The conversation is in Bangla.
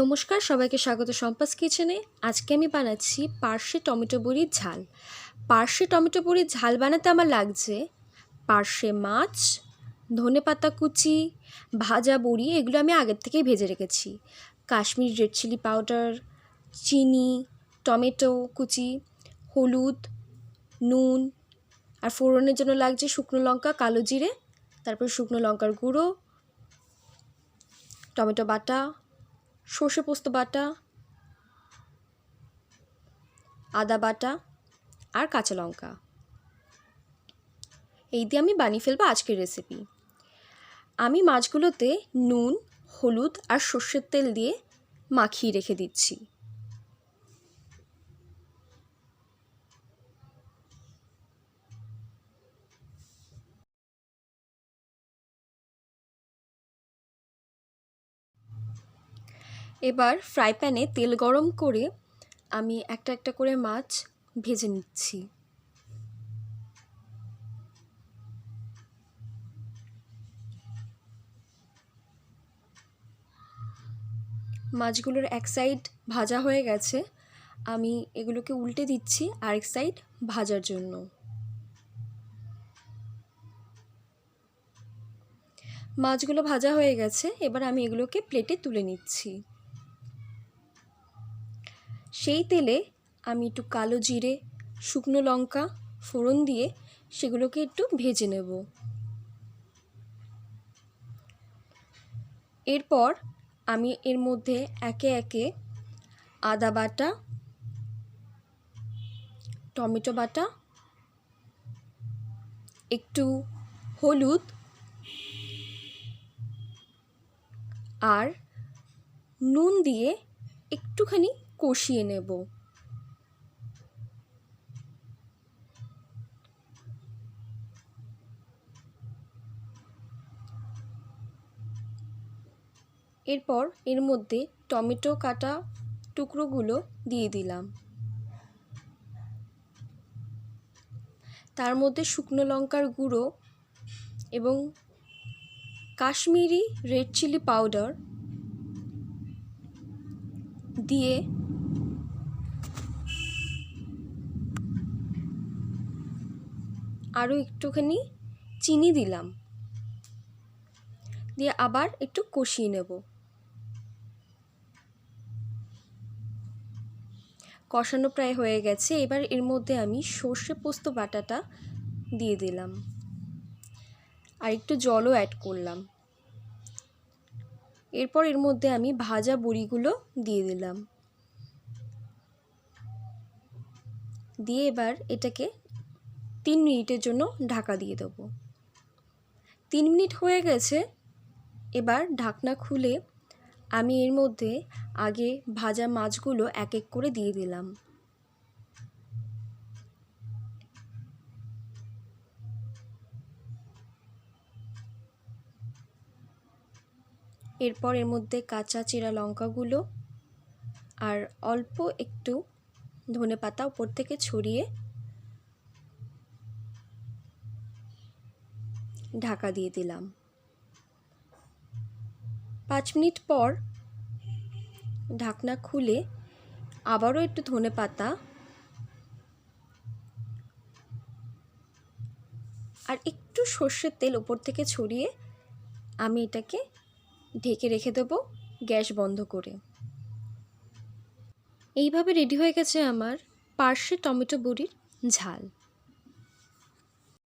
নমস্কার, সবাইকে স্বাগত সম্পাস কিচেনে। আজকে আমি বানাচ্ছি পার্শে টমেটো বড়ির ঝাল। পার্শে টমেটো বড়ির ঝাল বানাতে আমার লাগছে পার্শে মাছ, ধনে পাতা কুচি, ভাজা বড়ি, এগুলো আমি আগের থেকেই ভেজে রেখেছি। কাশ্মীরি রেড চিলি পাউডার, চিনি, টমেটো কুচি, হলুদ, নুন, আর ফোড়নের জন্য লাগছে শুকনো লঙ্কা, কালো জিরে, তারপর শুকনো লঙ্কার গুঁড়ো, টমেটো বাটা সর্ষে পোস্ত বাটা, আদা বাটা আর কাঁচা লঙ্কা। এই দিয়ে আমি বানিয়ে ফেলব আজকের রেসিপি আমি মাছগুলোতে নুন, হলুদ আর সর্ষের তেল দিয়ে মাখিয়ে রেখে দিচ্ছি। এবার ফ্রাই প্যানে তেল গরম করে আমি একটা একটা করে মাছ ভেজে নিচ্ছি। মাছগুলোর এক সাইড ভাজা হয়ে গেছে। আমি এগুলোকে উল্টে দিচ্ছি আরেক সাইড ভাজার জন্য। মাছগুলো ভাজা হয়ে গেছে, এবার আমি এগুলোকে প্লেটে তুলে নিচ্ছি। সেই তেলে আমি একটু কালো জিরে, শুকনো লঙ্কা, ফোড়ন দিয়ে সেগুলোকে একটু ভেজে নেব। এরপর আমি এর মধ্যে একে একে আদা বাটা, টমেটো বাটা, একটু হলুদ আর নুন দিয়ে একটুখানি কষিয়ে নেব। এরপর এর মধ্যে টমেটো কাটা টুকরোগুলো দিয়ে দিলাম। তার মধ্যে শুকনো লঙ্কার গুঁড়ো এবং কাশ্মীরি রেড চিলি পাউডার দিয়ে আরও একটুখানি চিনি দিলাম। দিয়ে আবার একটু কষিয়ে নেব। কষানো প্রায় হয়ে গেছে। এবার এর মধ্যে আমি সর্ষে পোস্ত বাটাটা দিয়ে দিলাম। আর একটু জলও অ্যাড করলাম। এরপর এর মধ্যে আমি ভাজা বড়িগুলো দিয়ে দিলাম। দিয়ে এবার এটাকে তিন মিনিটের জন্য ঢাকা দিয়ে দেবো। তিন মিনিট হয়ে গেছে। এবার ঢাকনা খুলে আমি এর মধ্যে আগে ভাজা মাছগুলো এক এক করে দিয়ে দিলাম। এরপর এর মধ্যে কাঁচা চেরা লঙ্কাগুলো আর অল্প একটু ধনে পাতা উপর থেকে ছড়িয়ে ঢাকা দিয়ে দিলাম। পাঁচ মিনিট পর ঢাকনা খুলে আবারও একটু ধনে পাতা আর একটু সর্ষের তেল ওপর থেকে ছড়িয়ে আমি এটাকে ঢেকে রেখে দেবো গ্যাস বন্ধ করে। এইভাবে রেডি হয়ে গেছে আমার পার্শে টমেটো বড়ির ঝাল।